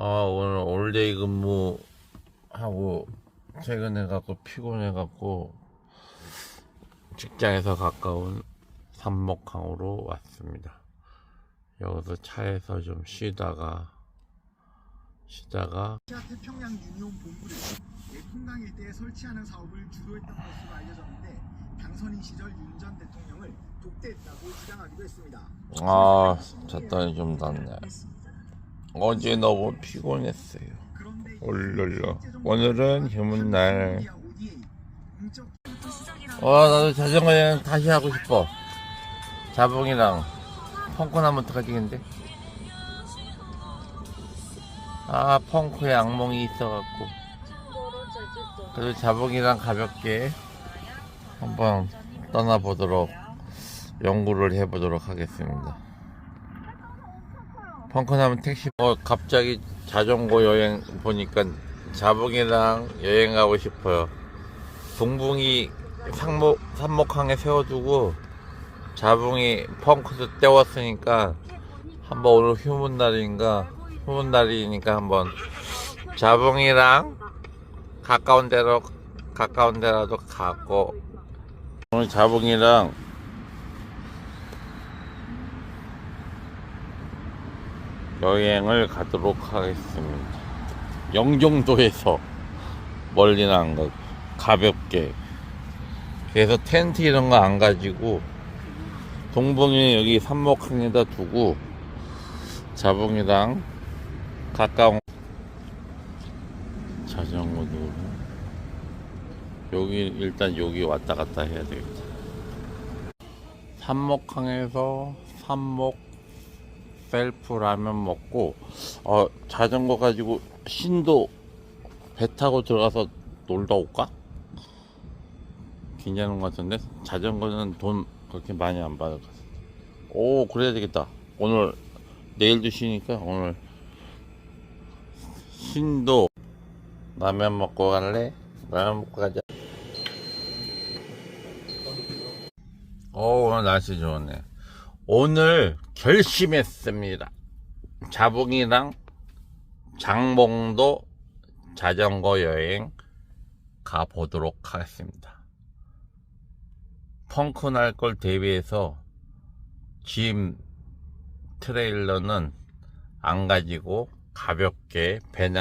아, 오늘 올데이 근무 하고 퇴근해 갖고 피곤해 갖고 직장에서 가까운 삼목항으로 왔습니다. 여기서 차에서 좀 쉬다가 쉬다가 태평양 유니온 본부를 예풍강 일대에 설치하는 사업을 주도했던 것으로 알려졌는데 당선인 시절 윤 전 대통령을 독대했다고 주장하기도 했습니다. 아 잤더니 좀 낫네. 어제 너무 피곤했어요. 올롤러. 오늘은 휴문 날. 와 나도 자전거 여행 다시 하고 싶어. 자봉이랑 펑크 나면 어떡하지근데? 아 펑크에 악몽이 있어갖고 그래도 자봉이랑 가볍게 한번 떠나보도록 연구를 해보도록 하겠습니다. 펑크 나면 택시 어 갑자기 자전거 여행 보니까 자봉이랑 여행 가고 싶어요. 동붕이 상목, 산목항에 세워두고 자붕이 펑크도 떼웠으니까 한번 오늘 휴문 날인가 휴문 날이니까 한번 자붕이랑 가까운 데로 가까운 데라도 가고 오늘 자붕이랑 여행을 가도록 하겠습니다. 영종도에서 멀리는 안 가볍게 그래서 텐트 이런 거 안 가지고 동봉이 여기 산목항에다 두고 자봉이랑 가까운 자전거 도로 여기 일단 여기 왔다 갔다 해야 되겠다 산목항에서 산목 셀프 라면 먹고 어 자전거 가지고 신도 배 타고 들어가서 놀다 올까? 괜찮은 것 같은데 자전거는 돈 그렇게 많이 안 받을 것 같아. 오 그래야 되겠다. 오늘 내일도 쉬니까 오늘 신도 라면 먹고 갈래? 라면 먹고 가자. 오 오늘 날씨 좋네. 오늘 결심했습니다. 자봉이랑 장봉도 자전거 여행 가보도록 하겠습니다. 펑크 날 걸 대비해서 짐 트레일러는 안 가지고 가볍게 배낭